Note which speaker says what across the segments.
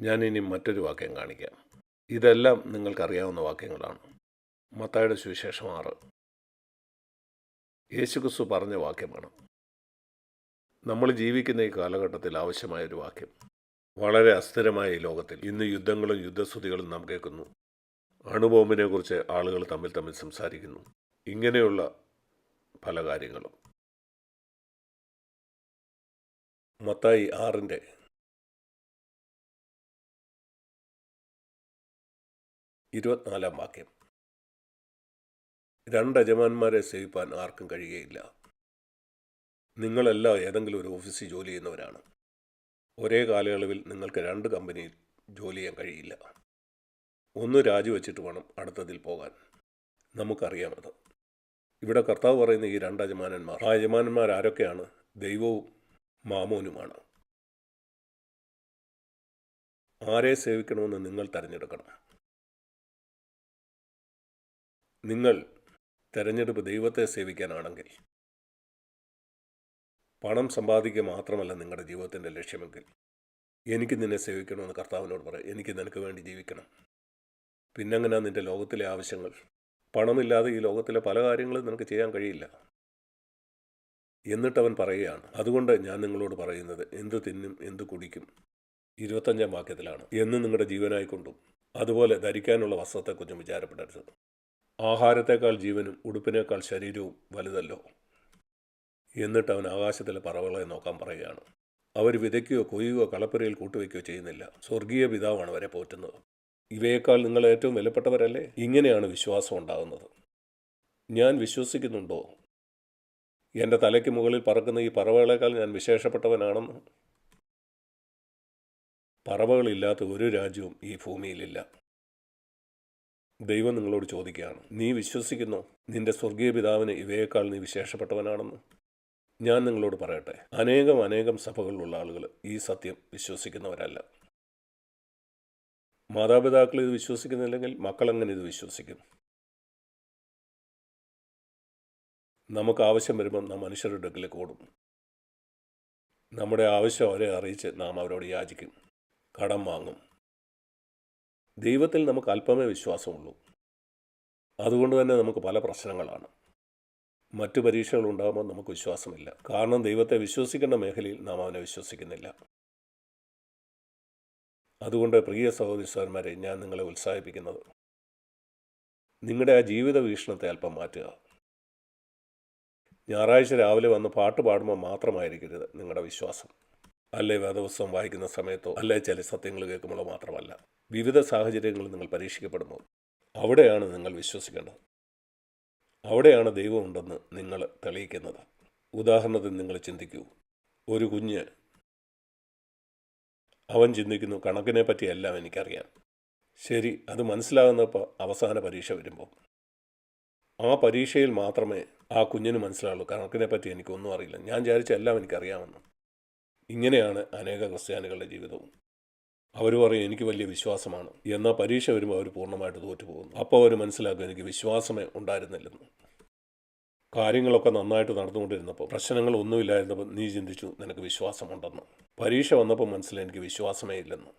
Speaker 1: ഞാൻ ഇനി മറ്റൊരു വാക്യം കാണിക്കാം. ഇതെല്ലാം നിങ്ങൾക്കറിയാവുന്ന വാക്യങ്ങളാണ്. മത്തായുടെ സുവിശേഷം ആറ്. യേശുക്രിസ്തു പറഞ്ഞ വാക്യമാണ്. നമ്മൾ ജീവിക്കുന്ന ഈ കാലഘട്ടത്തിൽ ആവശ്യമായ ഒരു വാക്യം. വളരെ അസ്ഥിരമായ ഈ ലോകത്തിൽ ഇന്ന് യുദ്ധങ്ങളും യുദ്ധസ്തുതികളും നാം കേൾക്കുന്നു. അണുബോംബിനെ കുറിച്ച് ആളുകൾ തമ്മിൽ തമ്മിൽ സംസാരിക്കുന്നു. ഇങ്ങനെയുള്ള പല കാര്യങ്ങളും. മത്തായി ആറിന്റെ ഇരുപത്തിനാലാം വാക്യം. രണ്ട് യജമാന്മാരെ സേവിപ്പാൻ ആർക്കും കഴിയുകയില്ല. നിങ്ങളെല്ലാം ഏതെങ്കിലും ഒരു ഓഫീസിൽ ജോലി ചെയ്യുന്നവരാണ്. ഒരേ കാലയളവിൽ നിങ്ങൾക്ക് രണ്ട് കമ്പനിയിൽ ജോലി ചെയ്യാൻ കഴിയില്ല. ഒന്ന് രാജിവെച്ചിട്ട് വേണം അടുത്തതിൽ പോകാൻ. നമുക്കറിയാമത് ഇവിടെ കർത്താവ് പറയുന്ന ഈ രണ്ട് യജമാനന്മാർ ആ യജമാനന്മാർ ആരൊക്കെയാണ്? ദൈവവും മാമോനുമാണ്. ആരെ സേവിക്കണമെന്ന് നിങ്ങൾ തിരഞ്ഞെടുക്കണം. നിങ്ങൾ തിരഞ്ഞെടുപ്പ് ദൈവത്തെ സേവിക്കാനാണെങ്കിൽ പണം സമ്പാദിക്കുക മാത്രമല്ല നിങ്ങളുടെ ജീവിതത്തിന്റെ ലക്ഷ്യമെങ്കിൽ എനിക്ക് നിന്നെ സേവിക്കണമെന്ന് കർത്താവിനോട് പറയും എനിക്ക് നിനക്ക് വേണ്ടി ജീവിക്കണം. പിന്നെങ്ങനെ നിന്റെ ലോകത്തിലെ ആവശ്യങ്ങൾ? പണമില്ലാതെ ഈ ലോകത്തിലെ പല കാര്യങ്ങളും നിനക്ക് ചെയ്യാൻ കഴിയില്ല. എന്നിട്ട് അവൻ പറയുകയാണ് അതുകൊണ്ട് ഞാൻ നിങ്ങളോട് പറയുന്നത് എന്ത് തിന്നും എന്ത് കുടിക്കും? ഇരുപത്തഞ്ചാം വാക്യത്തിലാണ് എന്ന് നിങ്ങളുടെ ജീവനായിക്കൊണ്ടും അതുപോലെ ധരിക്കാനുള്ള വസ്ത്രത്തെക്കുറിച്ചും വിചാരപ്പെടരുത്. ആഹാരത്തേക്കാൾ ജീവനും ഉടുപ്പിനേക്കാൾ ശരീരവും വലുതല്ലോ. എന്നിട്ട് അവൻ ആകാശത്തിലെ പറവകളെ നോക്കാൻ പറയുകയാണ്. അവർ വിതയ്ക്കുകയോ കൊയ്യുകയോ കളപ്പുരയിൽ കൂട്ടുവയ്ക്കുകയോ ചെയ്യുന്നില്ല. സ്വർഗീയ പിതാവാണ് അവരെ പോറ്റുന്നത്. ഇവയേക്കാൾ നിങ്ങൾ ഏറ്റവും വിലപ്പെട്ടവരല്ലേ? ഇങ്ങനെയാണ് വിശ്വാസം ഉണ്ടാകുന്നത്. ഞാൻ വിശ്വസിക്കുന്നുണ്ടോ? എന്റെ തലയ്ക്ക് മുകളിൽ പറക്കുന്ന ഈ പറവകളേക്കാൾ ഞാൻ വിശേഷപ്പെട്ടവനാണെന്ന്. പറവകളില്ലാത്ത ഒരു രാജ്യവും ഈ ഭൂമിയിലില്ല. ദൈവം നിങ്ങളോട് ചോദിക്കുകയാണ് നീ വിശ്വസിക്കുന്നു? നിന്റെ സ്വർഗീയ പിതാവിന് ഇവയേക്കാൾ നീ വിശേഷപ്പെട്ടവനാണെന്ന്? ഞാൻ നിങ്ങളോട് പറയട്ടെ അനേകം അനേകം സഭകളിലുള്ള ആളുകൾ ഈ സത്യം വിശ്വസിക്കുന്നവരല്ല. മാതാപിതാക്കൾ ഇത് വിശ്വസിക്കുന്നില്ലെങ്കിൽ മക്കളെങ്ങനെ ഇത് വിശ്വസിക്കും? നമുക്ക് ആവശ്യം വരുമ്പം നാം മനുഷ്യരുടെ അടുക്കിലേക്ക് ഓടും നമ്മുടെ ആവശ്യം അവരെ അറിയിച്ച് നാം അവരോട് യാചിക്കും. കടം വാങ്ങും. ദൈവത്തിൽ നമുക്ക് അല്പമേ വിശ്വാസമുള്ളൂ. അതുകൊണ്ട് തന്നെ നമുക്ക് പല പ്രശ്നങ്ങളാണ്. മറ്റു പരീക്ഷകൾ ഉണ്ടാകുമ്പോൾ നമുക്ക് വിശ്വാസമില്ല. കാരണം ദൈവത്തെ വിശ്വസിക്കേണ്ട മേഖലയിൽ നാം അവനെ വിശ്വസിക്കുന്നില്ല. അതുകൊണ്ട് പ്രിയ സഹോദരിസ്വാന്മാരെ ഞാൻ നിങ്ങളെ ഉത്സാഹിപ്പിക്കുന്നത് നിങ്ങളുടെ ആ ജീവിത വീക്ഷണത്തെ അല്പം മാറ്റുക. ഞായറാഴ്ച രാവിലെ വന്ന് പാട്ട് പാടുമ്പോൾ മാത്രമായിരിക്കരുത് നിങ്ങളുടെ വിശ്വാസം. അല്ലെ വേദപുസ്തകം വായിക്കുന്ന സമയത്തോ അല്ലെ ചില സത്യങ്ങൾ കേൾക്കുമ്പോഴോ മാത്രമല്ല. വിവിധ സാഹചര്യങ്ങളിൽ നിങ്ങൾ പരീക്ഷിക്കപ്പെടുമ്പോൾ അവിടെയാണ് നിങ്ങൾ വിശ്വസിക്കേണ്ടത്. അവിടെയാണ് ദൈവമുണ്ടെന്ന് നിങ്ങൾ തെളിയിക്കുന്നത്. ഉദാഹരണത്തിന് നിങ്ങൾ ചിന്തിക്കൂ. ഒരു കുഞ്ഞ് അവൻ ചിന്തിക്കുന്നു കണക്കിനെ പറ്റിയെല്ലാം എനിക്കറിയാം. ശരി അത് മനസ്സിലാകുന്നപ്പോൾ അവസാന പരീക്ഷ വരുമ്പോൾ. ആ പരീക്ഷയിൽ മാത്രമേ ആ കുഞ്ഞിന് മനസ്സിലാവുള്ളൂ കണക്കിനെ പറ്റി എനിക്കൊന്നും അറിയില്ല. ഞാൻ വിചാരിച്ച എല്ലാം എനിക്കറിയാമെന്ന്. ഇങ്ങനെയാണ് അനേക ക്രിസ്ത്യാനികളുടെ ജീവിതവും. അവർ പറയും എനിക്ക് വലിയ വിശ്വാസമാണ്. എന്നാൽ പരീക്ഷ വരുമ്പോൾ അവർ പൂർണമായിട്ട് തോറ്റുപോകുന്നു. അപ്പോൾ അവർ മനസ്സിലാക്കും എനിക്ക് വിശ്വാസമേ ഉണ്ടായിരുന്നില്ലെന്ന്. കാര്യങ്ങളൊക്കെ നന്നായിട്ട് നടന്നുകൊണ്ടിരുന്നപ്പോൾ പ്രശ്നങ്ങൾ ഒന്നുമില്ലായിരുന്നപ്പോൾ നീ ചിന്തിച്ചു നിനക്ക് വിശ്വാസമുണ്ടെന്ന്. പരീക്ഷ വന്നപ്പോൾ മനസ്സിലായി എനിക്ക് വിശ്വാസമേ ഇല്ലെന്ന്.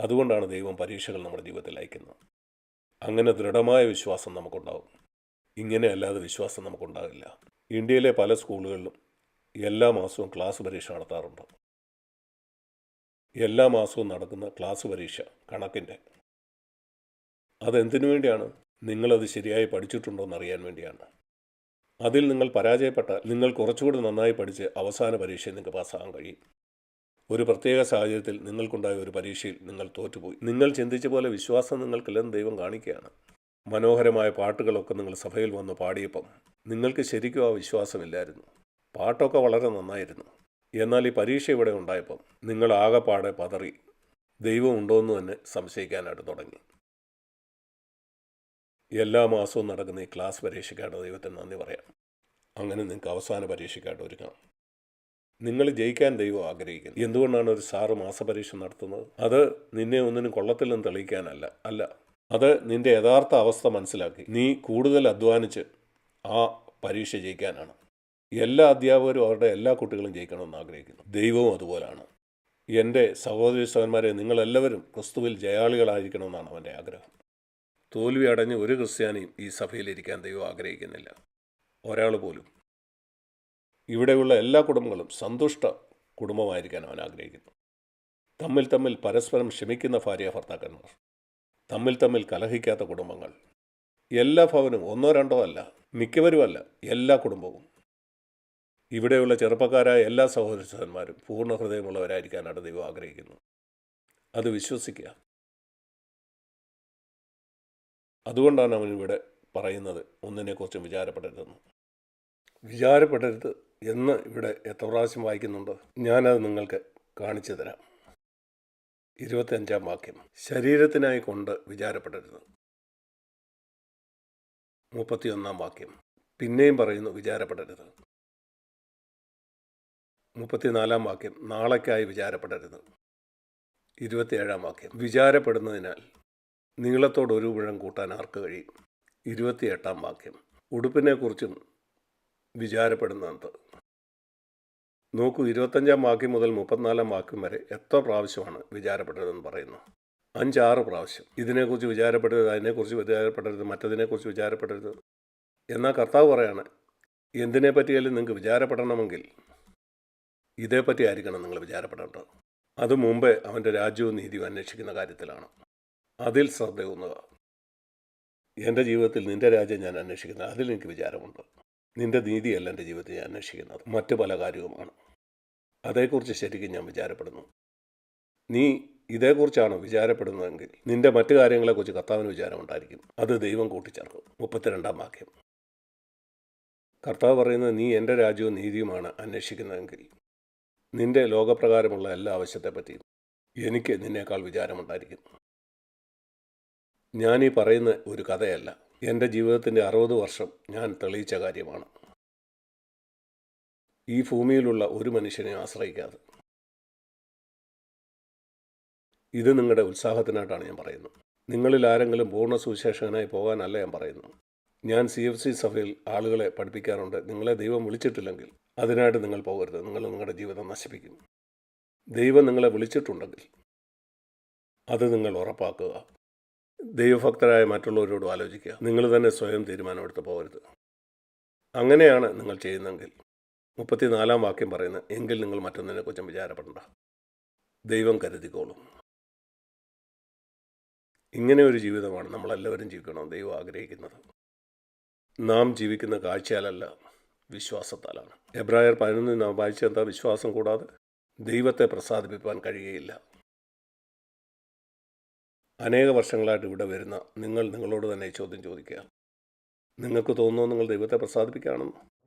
Speaker 1: അതുകൊണ്ടാണ് ദൈവം പരീക്ഷകൾ നമ്മുടെ ജീവിതത്തിൽ അയക്കുന്നത്. അങ്ങനെ ദൃഢമായ വിശ്വാസം നമുക്കുണ്ടാകും ഇങ്ങനെ അല്ലാതെ വിശ്വാസം നമുക്കുണ്ടാകില്ല ഇന്ത്യയിലെ പല സ്കൂളുകളിലും എല്ലാ മാസവും ക്ലാസ് പരീക്ഷ നടത്താറുണ്ട്. എല്ലാ മാസവും നടക്കുന്ന ക്ലാസ് പരീക്ഷ കണക്കിന്റെ. അതെന്തിനു വേണ്ടിയാണ്? നിങ്ങളത് ശരിയായി പഠിച്ചിട്ടുണ്ടോ എന്നറിയാൻ വേണ്ടിയാണ്. അതിൽ നിങ്ങൾ പരാജയപ്പെട്ടാൽ നിങ്ങൾ കുറച്ചുകൂടി നന്നായി പഠിച്ച് അവസാന പരീക്ഷയിൽ നിങ്ങൾക്ക് പാസ്സാകാൻ കഴിയും. ഒരു പ്രത്യേക സാഹചര്യത്തിൽ നിങ്ങൾക്കുണ്ടായ ഒരു പരീക്ഷയിൽ നിങ്ങൾ തോറ്റുപോയി. നിങ്ങൾ ചിന്തിച്ച പോലെ വിശ്വാസം നിങ്ങൾക്കില്ലെന്ന് ദൈവം കാണിക്കുകയാണ്. മനോഹരമായ പാട്ടുകളൊക്കെ നിങ്ങൾ സഭയിൽ വന്ന് പാടിയപ്പം നിങ്ങൾക്ക് ശരിക്കും ആ വിശ്വാസമില്ലായിരുന്നു. പാട്ടൊക്കെ വളരെ നന്നായിരുന്നു. എന്നാൽ ഈ പരീക്ഷ ഇവിടെ ഉണ്ടായപ്പം നിങ്ങൾ ആകെപ്പാടെ പതറി. ദൈവം ഉണ്ടോയെന്ന് തന്നെ സംശയിക്കാനായിട്ട് തുടങ്ങി. എല്ലാ മാസവും നടക്കുന്ന ഈ ക്ലാസ് പരീക്ഷയ്ക്കായിട്ട് ദൈവത്തിന് നന്ദി പറയാം. അങ്ങനെ നിങ്ങൾക്ക് അവസാന പരീക്ഷയ്ക്കായിട്ട് ഒരുക്കാം. നിങ്ങൾ ജയിക്കാൻ ദൈവം ആഗ്രഹിക്കുന്നു. എന്തുകൊണ്ടാണ് ഒരു സാറ് മാസപരീക്ഷ നടത്തുന്നത്? അത് നിന്നെ ഒന്നിനും കൊള്ളത്തില്ലെന്ന് തെളിയിക്കാനല്ല. അല്ല അത് നിന്റെ യഥാർത്ഥ അവസ്ഥ മനസ്സിലാക്കി. നീ കൂടുതൽ അധ്വാനിച്ച് ആ പരീക്ഷ ജയിക്കാനാണ്. എല്ലാ അധ്യാപകരും അവരുടെ എല്ലാ കുട്ടികളും ജയിക്കണമെന്ന് ആഗ്രഹിക്കുന്നു. ദൈവവും അതുപോലാണ്. എന്റെ സഹോദരി സഹന്മാരെ നിങ്ങളെല്ലാവരും ക്രിസ്തുവിൽ ജയാളികളായിരിക്കണമെന്നാണ് അവന്റെ ആഗ്രഹം. തോൽവി അടഞ്ഞ് ഒരു ക്രിസ്ത്യാനിയും ഈ സഭയിലിരിക്കാൻ ദൈവം ആഗ്രഹിക്കുന്നില്ല. ഒരാൾ പോലും. ഇവിടെയുള്ള എല്ലാ കുടുംബങ്ങളും സന്തുഷ്ട കുടുംബമായിരിക്കാൻ അവൻ ആഗ്രഹിക്കുന്നു. തമ്മിൽ തമ്മിൽ പരസ്പരം ക്ഷമിക്കുന്ന ഭാര്യ ഭർത്താക്കന്മാർ. തമ്മിൽ തമ്മിൽ കലഹിക്കാത്ത കുടുംബങ്ങൾ. എല്ലാ ഭവനും ഒന്നോ രണ്ടോ അല്ല മിക്കവരുമല്ല എല്ലാ കുടുംബവും. ഇവിടെയുള്ള ചെറുപ്പക്കാരായ എല്ലാ സഹോദരന്മാരും പൂർണ ഹൃദയമുള്ളവരായിരിക്കാനാണ് ദൈവം ആഗ്രഹിക്കുന്നത്. അത് വിശ്വസിക്കുക. അതുകൊണ്ടാണ് അവൻ ഇവിടെ പറയുന്നത് ഒന്നിനെക്കുറിച്ചും വിചാരപ്പെടരുതെന്ന്. വിചാരപ്പെടരുത് എന്ന് ഇവിടെ എത്ര പ്രാവശ്യം വായിക്കുന്നുണ്ട്? ഞാനത് നിങ്ങൾക്ക് കാണിച്ചു തരാം. ഇരുപത്തിയഞ്ചാം വാക്യം. ശരീരത്തിനായി കൊണ്ട് വിചാരപ്പെടരുത്. മുപ്പത്തിയൊന്നാം വാക്യം. പിന്നെയും പറയുന്നു വിചാരപ്പെടരുത്. മുപ്പത്തിനാലാം വാക്യം നാളേക്കായി വിചാരപ്പെടരുത്. ഇരുപത്തിയേഴാം വാക്യം വിചാരപ്പെടുന്നതിനാൽ നീളത്തോട് ഒരു മുഴം കൂട്ടാൻ ആർക്ക് കഴിയും? ഇരുപത്തിയെട്ടാം വാക്യം ഉടുപ്പിനെക്കുറിച്ചും വിചാരപ്പെടുന്നത് നോക്കൂ ഇരുപത്തഞ്ചാം വാക്യം മുതൽ മുപ്പത്തിനാലാം വാക്യം വരെ എത്ര പ്രാവശ്യമാണ് വിചാരപ്പെട്ടതെന്ന് പറയുന്നു? അഞ്ചാറ് പ്രാവശ്യം. ഇതിനെക്കുറിച്ച് വിചാരപ്പെടരുത് അതിനെക്കുറിച്ച് വിചാരപ്പെടരുത് മറ്റതിനെക്കുറിച്ച് വിചാരപ്പെടരുത്. എന്നാൽ കർത്താവ് പറയാണ് എന്തിനെ പറ്റിയാലും നിങ്ങൾക്ക് വിചാരപ്പെടണമെങ്കിൽ ഇതേപ്പറ്റി ആയിരിക്കണം നിങ്ങൾ വിചാരപ്പെടേണ്ടത്. അത് മുമ്പേ അവന്റെ രാജ്യവും നീതിയും അന്വേഷിക്കുന്ന കാര്യത്തിലാണ്. അതിൽ ശ്രദ്ധയൂന്നുക. എന്റെ ജീവിതത്തിൽ നിന്റെ രാജ്യം ഞാൻ അന്വേഷിക്കുന്നത് അതിൽ എനിക്ക് വിചാരമുണ്ട്. നിന്റെ നീതിയല്ല എന്റെ ജീവിതത്തിൽ ഞാൻ അന്വേഷിക്കുന്നത്. മറ്റു പല കാര്യവുമാണ്. അതേക്കുറിച്ച് ശരിക്കും ഞാൻ വിചാരപ്പെടുന്നു. നീ ഇതേക്കുറിച്ചാണ് വിചാരപ്പെടുന്നതെങ്കിൽ നിന്റെ മറ്റു കാര്യങ്ങളെക്കുറിച്ച് കർത്താവിന് വിചാരമുണ്ടായിരിക്കും. അത് ദൈവം കൂട്ടിച്ചേർക്കും. മുപ്പത്തിരണ്ടാം വാക്യം. കർത്താവ് പറയുന്നത് നീ എന്റെ രാജ്യവും നീതിയുമാണ് അന്വേഷിക്കുന്നതെങ്കിൽ നിന്റെ ലോകപ്രകാരമുള്ള എല്ലാ ആവശ്യത്തെപ്പറ്റിയും എനിക്ക് നിന്നേക്കാൾ വിചാരമുണ്ടായിരിക്കും ഞാൻ ഈ പറയുന്ന ഒരു കഥയല്ല. എന്റെ ജീവിതത്തിന്റെ അറുപത് വർഷം ഞാൻ തെളിയിച്ച കാര്യമാണ്. ഈ ഭൂമിയിലുള്ള ഒരു മനുഷ്യനെ ആശ്രയിക്കാതെ. ഇത് നിങ്ങളുടെ ഉത്സാഹത്തിനായിട്ടാണ് ഞാൻ പറയുന്നത്. നിങ്ങളിൽ ആരെങ്കിലും പൂർണ സുവിശേഷകനായി പോകാനല്ല ഞാൻ പറയുന്നു ഞാൻ സി എഫ് സി സഭയിൽ ആളുകളെ പഠിപ്പിക്കാറുണ്ട്. നിങ്ങളെ ദൈവം വിളിച്ചിട്ടില്ലെങ്കിൽ അതിനായിട്ട് നിങ്ങൾ പോകരുത്. നിങ്ങൾ നിങ്ങളുടെ ജീവിതം നശിപ്പിക്കും. ദൈവം നിങ്ങളെ വിളിച്ചിട്ടുണ്ടെങ്കിൽ അത് നിങ്ങൾ ഉറപ്പാക്കുക. ദൈവഭക്തരായ മറ്റുള്ളവരോടും ആലോചിക്കുക. നിങ്ങൾ തന്നെ സ്വയം തീരുമാനമെടുത്ത് പോകരുത്. അങ്ങനെയാണ് നിങ്ങൾ ചെയ്യുന്നതെങ്കിൽ. മുപ്പത്തിനാലാം വാക്യം പറയുന്നത് എങ്കിൽ നിങ്ങൾ മറ്റൊന്നിനെക്കുറിച്ചും വിചാരപ്പെടണ്ട. ദൈവം കരുതിക്കോളും. ഇങ്ങനെ ഒരു ജീവിതമാണ് നമ്മളെല്ലാവരും ജീവിക്കണം ദൈവം ആഗ്രഹിക്കുന്നത്. നാം ജീവിക്കുന്ന കാഴ്ചയാലല്ല വിശ്വാസത്താലാണ്. എബ്രായർ പതിനൊന്നിൽ നാം വായിച്ചെന്താ വിശ്വാസം കൂടാതെ ദൈവത്തെ പ്രസാദിപ്പിക്കാൻ കഴിയുകയില്ല. അനേക വർഷങ്ങളായിട്ട് ഇവിടെ വരുന്ന നിങ്ങൾ നിങ്ങളോട് തന്നെ ചോദ്യം ചോദിക്കുക നിങ്ങൾക്ക് തോന്നുന്നു നിങ്ങൾ ദൈവത്തെ പ്രസാദിപ്പിക്കുകയാണെന്ന്?